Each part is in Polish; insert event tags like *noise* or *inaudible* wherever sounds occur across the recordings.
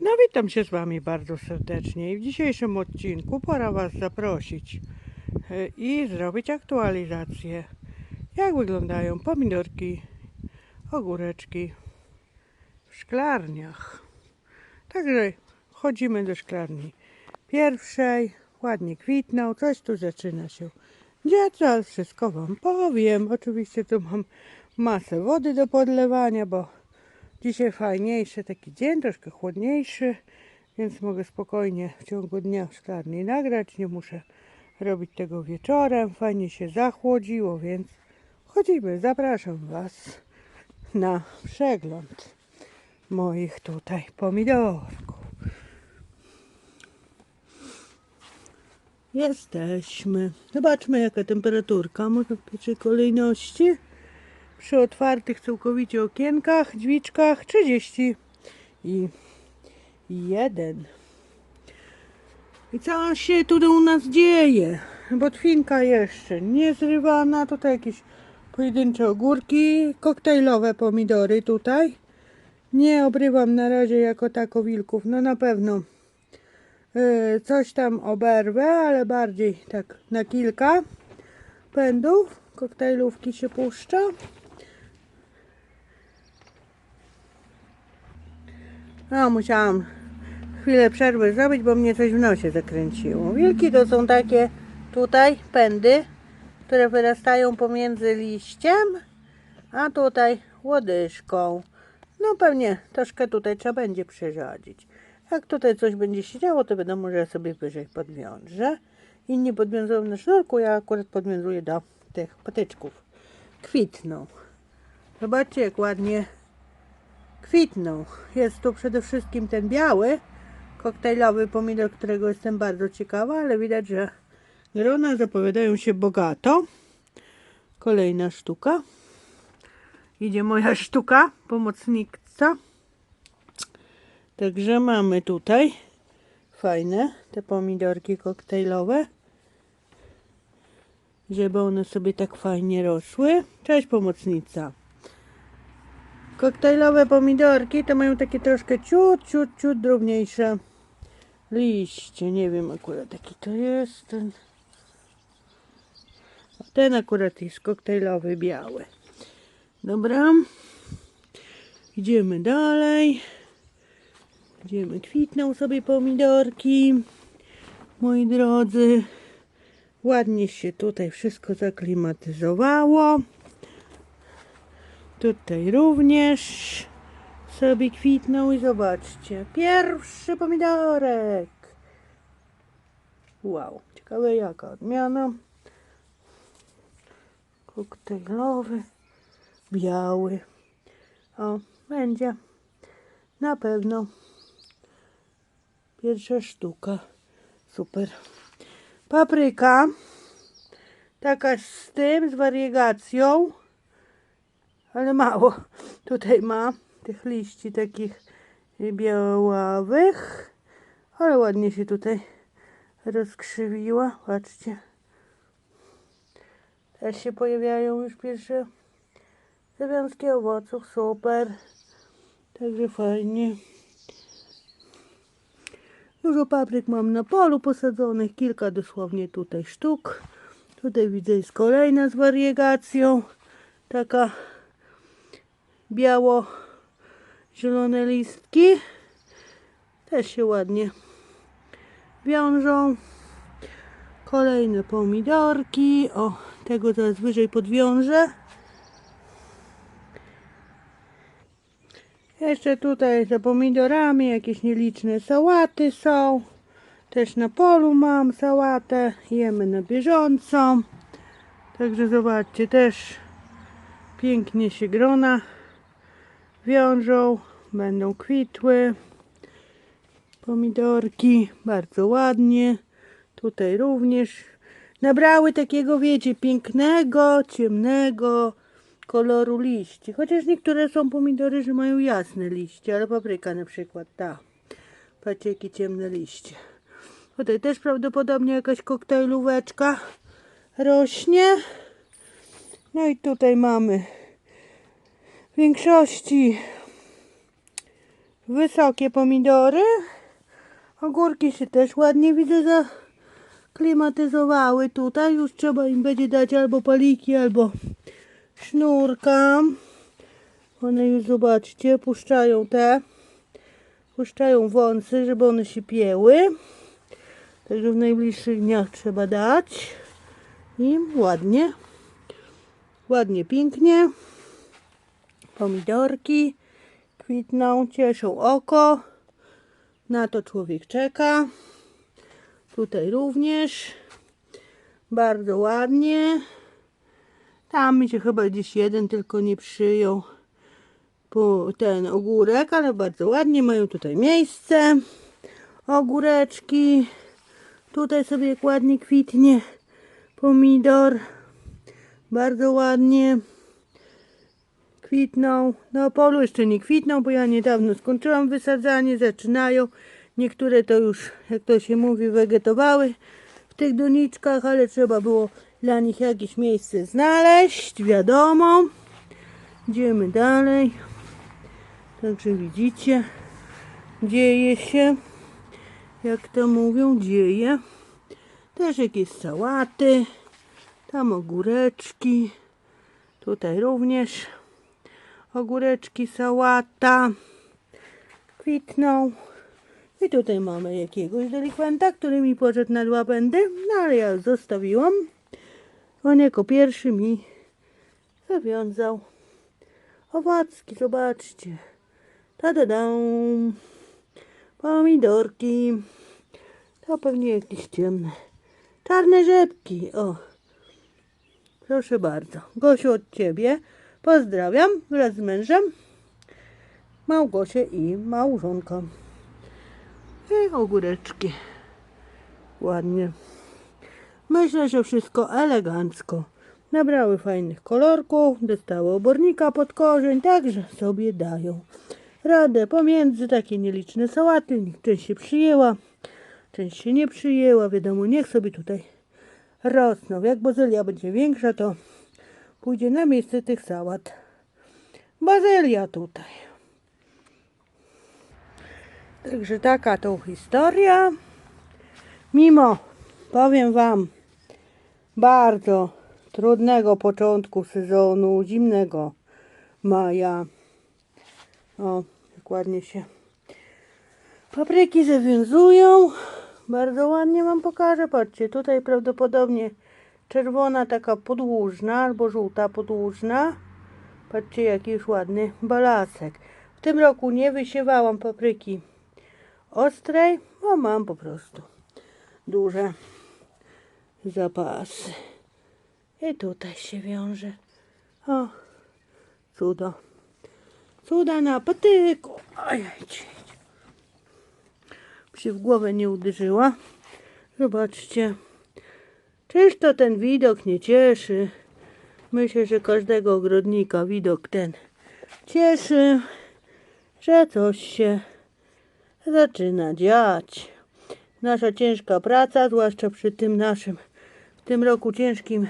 No witam się z Wami bardzo serdecznie i w dzisiejszym odcinku pora Was zaprosić e, i zrobić aktualizację. Jak wyglądają pomidorki, ogóreczki w szklarniach. Także chodzimy do szklarni pierwszej, ładnie kwitną, coś tu zaczyna się dziać, ale wszystko Wam powiem. Oczywiście tu mam masę wody do podlewania, bo Dzisiaj fajniejszy taki dzień, troszkę chłodniejszy, więc mogę spokojnie w ciągu dnia w szklarni nagrać. Nie muszę robić tego wieczorem. Fajnie się zachłodziło, więc chodzimy. Zapraszam Was na przegląd moich tutaj pomidorków. Jesteśmy. Zobaczmy jaka temperaturka. Może w pierwszej kolejności przy otwartych całkowicie okienkach, drzwiczkach 30 i jeden. I co się tu u nas dzieje? Botwinka jeszcze nie zrywana, tutaj jakieś pojedyncze ogórki, koktajlowe pomidory tutaj. Nie obrywam na razie jako tako wilków, no na pewno e, coś tam oberwę, ale bardziej tak na kilka pędów. Koktajlówki się puszcza. No, musiałam chwilę przerwy zrobić, bo mnie coś w nosie zakręciło. Wilki to są takie tutaj pędy, które wyrastają pomiędzy liściem, a tutaj łodyżką. No pewnie troszkę tutaj trzeba będzie przyrządzić. Jak tutaj coś będzie się działo, to wiadomo, że sobie wyżej podwiążę. Inni podwiązują na sznurku, ja akurat podwiązuję do tych patyczków. Kwitną. Zobaczcie, jak ładnie kwitną. Jest tu przede wszystkim ten biały, koktajlowy pomidor, którego jestem bardzo ciekawa, ale widać, że grona zapowiadają się bogato. Kolejna sztuka. Idzie moja sztuka, pomocnica. Także mamy tutaj fajne te pomidorki koktajlowe, żeby one sobie tak fajnie rosły. Cześć pomocnica. Koktajlowe pomidorki to mają takie troszkę ciut, ciut, ciut drobniejsze liście. Nie wiem akurat jaki to jest. Ten, ten akurat jest koktajlowy, biały. Dobra. Idziemy dalej. Idziemy, kwitną sobie pomidorki. Moi drodzy. Ładnie się tutaj wszystko zaklimatyzowało. Tutaj również sobie kwitną i zobaczcie. Pierwszy pomidorek. Wow, ciekawe jaka odmiana. Koktajlowy, biały. O, będzie na pewno pierwsza sztuka. Super. Papryka. Taka z tym, z wariegacją ale mało tutaj ma tych liści takich białawych, ale ładnie się tutaj rozkrzywiła. Patrzcie. Też się pojawiają już pierwsze zawiązki owoców. Super. Także fajnie. Dużo papryk mam na polu posadzonych, kilka dosłownie tutaj sztuk. Tutaj widzę jest kolejna z wariegacją. Taka biało-zielone listki. Też się ładnie wiążą. Kolejne pomidorki. O, tego zaraz wyżej podwiążę. Jeszcze tutaj za pomidorami jakieś nieliczne sałaty są. Też na polu mam sałatę. Jemy na bieżąco. Także zobaczcie, też pięknie się grona wiążą, będą kwitły. Pomidorki bardzo ładnie. Tutaj również nabrały takiego, wiecie, pięknego, ciemnego koloru liści. Chociaż niektóre są pomidory, że mają jasne liście, ale papryka na przykład ta. Patrzcie, jakie ciemne liście. Tutaj też prawdopodobnie jakaś koktajlóweczka rośnie. No i tutaj mamy w większości wysokie pomidory. Ogórki się też ładnie widzę zaklimatyzowały tutaj. Już trzeba im będzie dać albo paliki, albo sznurka. One już zobaczcie, puszczają te, puszczają wąsy, żeby one się pieły. Także w najbliższych dniach trzeba dać im ładnie, ładnie, pięknie. Pomidorki kwitną, cieszą oko. Na to człowiek czeka. Tutaj również. Bardzo ładnie. Tam mi się chyba gdzieś jeden tylko nie przyjął po ten ogórek, ale bardzo ładnie mają tutaj miejsce. Ogóreczki. Tutaj sobie ładnie kwitnie pomidor. Bardzo ładnie kwitną. Na polu jeszcze nie kwitną, bo ja niedawno skończyłam wysadzanie, zaczynają. Niektóre to już, jak to się mówi, wegetowały w tych doniczkach, ale trzeba było dla nich jakieś miejsce znaleźć, wiadomo. Idziemy dalej. Także widzicie, dzieje się, jak to mówią, dzieje. Też jakieś sałaty, tam ogóreczki, tutaj również ogóreczki, sałata kwitną. I tutaj mamy jakiegoś delikwenta, który mi poszedł na dwa pędy, no ale ja zostawiłam. On jako pierwszy mi zawiązał owacki, zobaczcie. Tadadam. Pomidorki. To pewnie jakieś ciemne. Czarne rzepki. O. Proszę bardzo. Gosiu od Ciebie. Pozdrawiam wraz z mężem. Małgosię i małżonka. I ogóreczki. Ładnie. Myślę, że wszystko elegancko. Nabrały fajnych kolorków, dostały obornika pod korzeń, także sobie dają radę. Pomiędzy takie nieliczne sałaty, część się przyjęła, część się nie przyjęła. Wiadomo, niech sobie tutaj rosną. Jak bazylia będzie większa, to pójdzie na miejsce tych sałat. Bazylia tutaj. Także taka to historia. Mimo, powiem Wam, bardzo trudnego początku sezonu zimnego maja. O, jak ładnie się papryki zawiązują. Bardzo ładnie Wam pokażę. Patrzcie, tutaj prawdopodobnie czerwona taka podłużna albo żółta podłużna. Patrzcie, jaki już ładny balasek. W tym roku nie wysiewałam papryki ostrej, bo mam po prostu duże zapasy. I tutaj się wiąże. O, cudo. Cuda na patyku. Ojejcie. Się w głowę nie uderzyła. Zobaczcie. Czyż to ten widok nie cieszy? Myślę, że każdego ogrodnika widok ten cieszy, że coś się zaczyna dziać. Nasza ciężka praca, zwłaszcza przy tym naszym, w tym roku ciężkim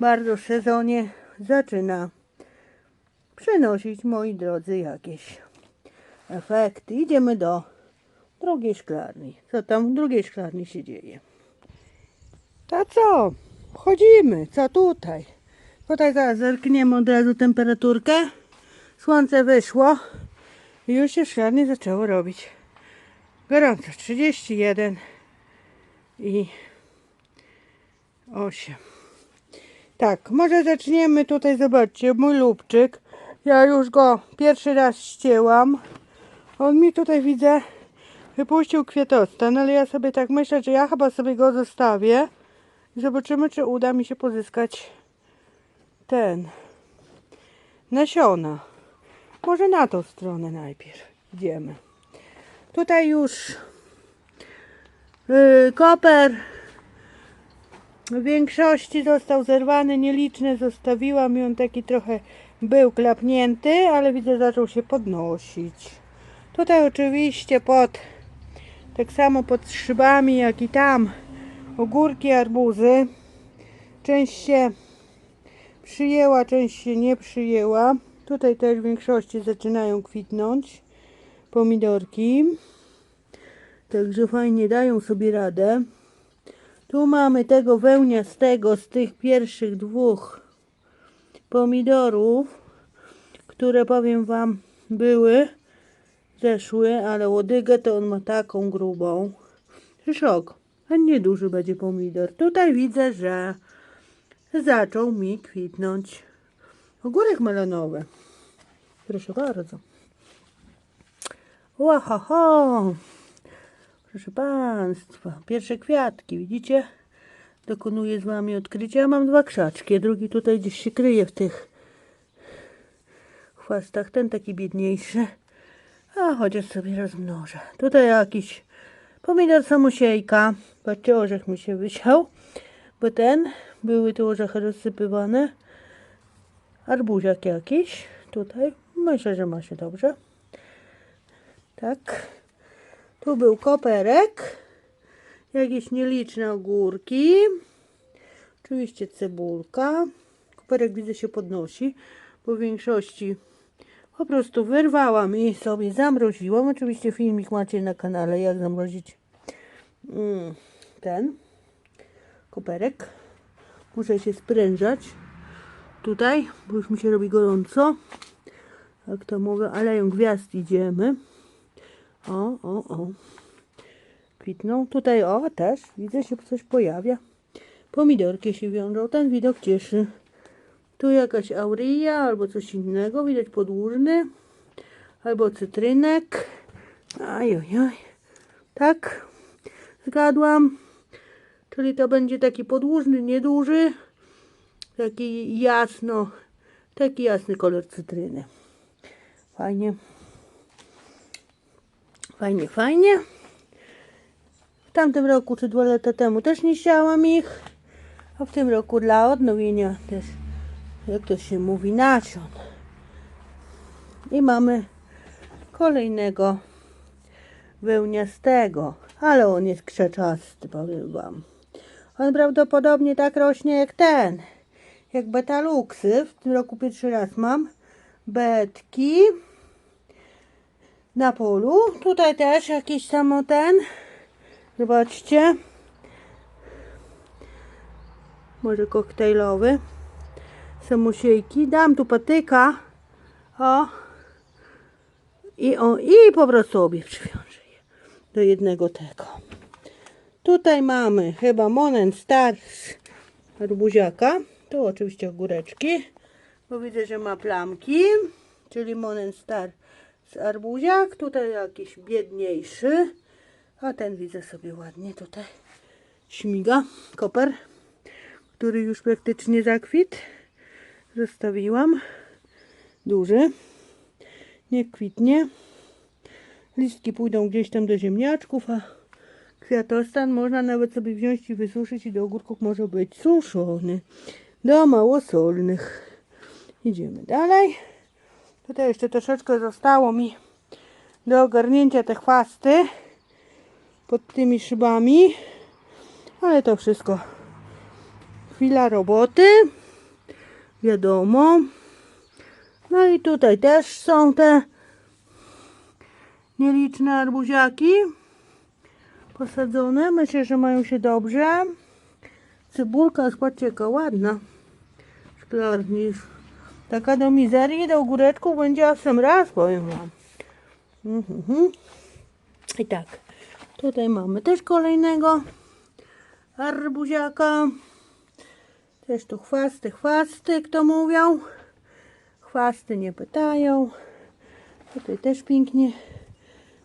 bardzo sezonie, zaczyna przynosić, moi drodzy, jakieś efekty. Idziemy do drugiej szklarni. Co tam w drugiej szklarni się dzieje? To co? Wchodzimy. Co tutaj? Tutaj zaraz zerkniemy od razu temperaturkę. Słońce wyszło i już się w szklarni zaczęło robić. Gorąco. 31 i 8. Tak, może zaczniemy tutaj, zobaczcie, mój lubczyk. Ja już go pierwszy raz ścięłam. On mi tutaj widzę wypuścił kwiatostan, ale ja sobie tak myślę, że ja chyba sobie go zostawię. Zobaczymy, czy uda mi się pozyskać ten nasiona. Może na tą stronę najpierw idziemy. Tutaj już yy, koper w większości został zerwany, nieliczne zostawiłam i on taki trochę był klapnięty, ale widzę zaczął się podnosić. Tutaj oczywiście pod, tak samo pod szybami jak i tam ogórki, arbuzy. Część się przyjęła, część się nie przyjęła. Tutaj też w większości zaczynają kwitnąć. pomidorki. Także fajnie dają sobie radę. Tu mamy tego wełniastego z tych pierwszych dwóch pomidorów, które powiem Wam były, zeszły, ale łodygę to on ma taką grubą. Szok. A nieduży będzie pomidor. Tutaj widzę, że zaczął mi kwitnąć ogórek melonowy. Proszę bardzo. Łahaha. Proszę Państwa, pierwsze kwiatki, widzicie? Dokonuję z Wami odkrycia. Ja mam dwa krzaczki, drugi tutaj gdzieś się kryje w tych chwastach. Ten taki biedniejszy. A chociaż sobie rozmnożę. Tutaj jakiś pomidor samosiejka. Patrzcie, orzech mi się wysiał. Bo ten, były tu orzechy rozsypywane. Arbuziak jakiś. Tutaj. Myślę, że ma się dobrze. Tak. Tu był koperek. Jakieś nieliczne ogórki. Oczywiście cebulka. Koperek widzę się podnosi. Po większości po prostu wyrwałam i sobie zamroziłam. Oczywiście filmik macie na kanale, jak zamrozić mm, ten koperek. Muszę się sprężać tutaj, bo już mi się robi gorąco. Jak to mówię, aleją gwiazd idziemy. O, o, o. Kwitną. Tutaj, o, też widzę się coś pojawia. Pomidorki się wiążą. Ten widok cieszy. Tu jakaś auryja albo coś innego. Widać podłużny. Albo cytrynek. Ajojoj. Tak. Zgadłam. Czyli to będzie taki podłużny, nieduży. Taki jasno. Taki jasny kolor cytryny. Fajnie. Fajnie, fajnie. W tamtym roku czy dwa lata temu też nie siałam ich. A w tym roku dla odnowienia też, jak to się mówi, nasion. I mamy kolejnego wełniastego, ale on jest krzaczasty, powiem Wam. On prawdopodobnie tak rośnie jak ten, jak betaluksy. W tym roku pierwszy raz mam betki na polu. Tutaj też jakiś samo ten. Zobaczcie. Może koktajlowy. Samusiejki. Dam tu patyka. O. I o. I po prostu obie przywiążę je do jednego tego. Tutaj mamy chyba Monen Stars arbuziaka. Tu oczywiście ogóreczki. Bo widzę, że ma plamki. Czyli Monen Star z arbuziak. Tutaj jakiś biedniejszy. A ten widzę sobie ładnie tutaj śmiga. Koper, który już praktycznie zakwit. Zostawiłam. Duży. Nie kwitnie. Listki pójdą gdzieś tam do ziemniaczków, a kwiatostan można nawet sobie wziąć i wysuszyć i do ogórków może być suszony. Do małosolnych. Idziemy dalej. Tutaj jeszcze troszeczkę zostało mi do ogarnięcia te chwasty pod tymi szybami. Ale to wszystko chwila roboty. Wiadomo. No i tutaj też są te nieliczne arbuziaki posadzone. Myślę, że mają się dobrze. Cebulka, zobaczcie jaka ładna. Szklarni. Taka do mizerii, do ogóreczków będzie w sam raz, powiem wam. Mhm. I tak, tutaj mamy też kolejnego arbuziaka. Też tu chwasty, chwasty, kto mówią. Chwasty nie pytają. Tutaj też pięknie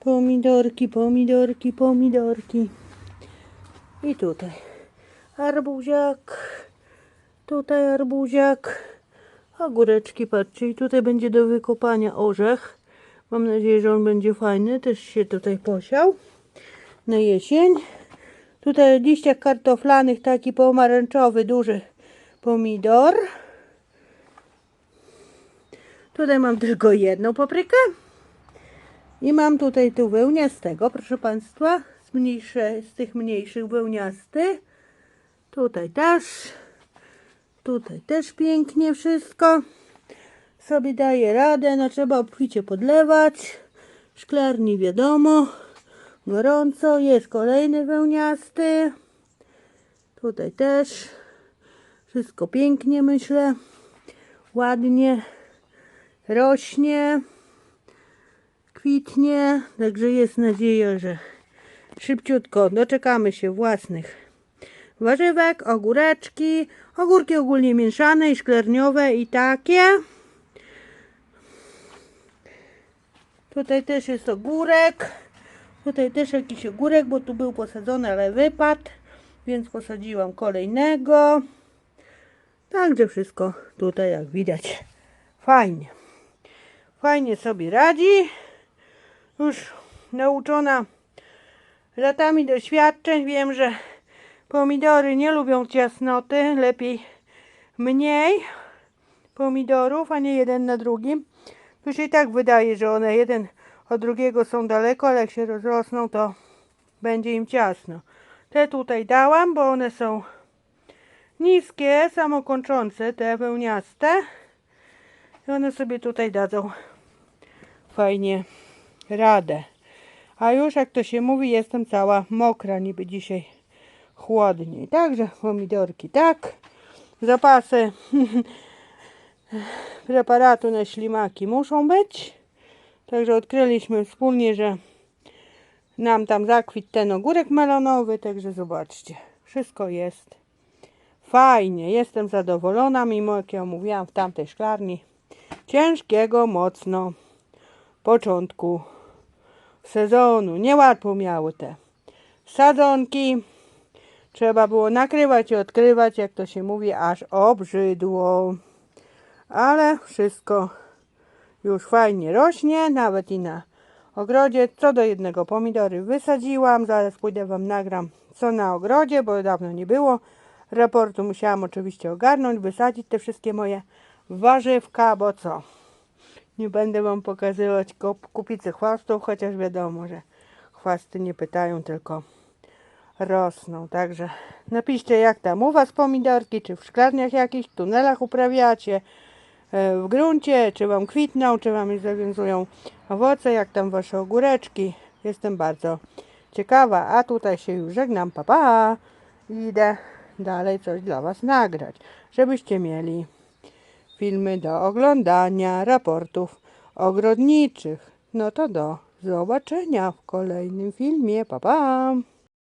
pomidorki, pomidorki, pomidorki. I tutaj arbuziak. Tutaj arbuziak. Ogóreczki, patrzcie, i tutaj będzie do wykopania orzech. Mam nadzieję, że on będzie fajny. Też się tutaj posiał na jesień. Tutaj liściach kartoflanych taki pomarańczowy, duży pomidor. Tutaj mam tylko jedną paprykę. I mam tutaj tu wełniastego, proszę Państwa, z, mniejsze, z tych mniejszych wełniasty. Tutaj też. Tutaj też pięknie wszystko. Sobie daje radę, no trzeba obficie podlewać. Szklarni wiadomo, gorąco, jest kolejny wełniasty. Tutaj też wszystko pięknie myślę, ładnie rośnie, kwitnie, także jest nadzieja, że szybciutko doczekamy się własnych warzywek, ogóreczki, ogórki ogólnie mieszane i szklarniowe i takie. Tutaj też jest ogórek. Tutaj też jakiś ogórek, bo tu był posadzony, ale wypadł, więc posadziłam kolejnego. Także wszystko tutaj, jak widać, fajnie. Fajnie sobie radzi. Już nauczona latami doświadczeń, wiem, że pomidory nie lubią ciasnoty, lepiej mniej pomidorów, a nie jeden na drugim. To się i tak wydaje, że one jeden od drugiego są daleko, ale jak się rozrosną, to będzie im ciasno. Te tutaj dałam, bo one są niskie, samokończące, te wełniaste. I one sobie tutaj dadzą fajnie radę. A już jak to się mówi, jestem cała mokra, niby dzisiaj chłodniej. Także pomidorki tak. Zapasy *laughs* preparatu na ślimaki muszą być. Także odkryliśmy wspólnie, że nam tam zakwit ten ogórek melonowy, także zobaczcie, wszystko jest fajnie, jestem zadowolona, mimo jak ja mówiłam w tamtej szklarni, ciężkiego mocno początku sezonu, niełatwo miały te sadzonki, trzeba było nakrywać i odkrywać, jak to się mówi, aż obrzydło, ale wszystko już fajnie rośnie, nawet i na ogrodzie. Co do jednego pomidory wysadziłam, zaraz pójdę Wam nagram co na ogrodzie, bo dawno nie było raportu. Musiałam oczywiście ogarnąć, wysadzić te wszystkie moje warzywka, bo co? Nie będę Wam pokazywać kupicy chwastów, chociaż wiadomo, że chwasty nie pytają, tylko rosną. Także napiszcie jak tam u Was pomidorki, czy w szklarniach jakichś tunelach uprawiacie, e, w gruncie, czy Wam kwitną, czy Wam zawiązują owoce, jak tam Wasze ogóreczki. Jestem bardzo ciekawa, a tutaj się już żegnam, pa pa! Idę dalej coś dla Was nagrać, żebyście mieli filmy do oglądania, raportów ogrodniczych. No to do zobaczenia w kolejnym filmie, pa pa!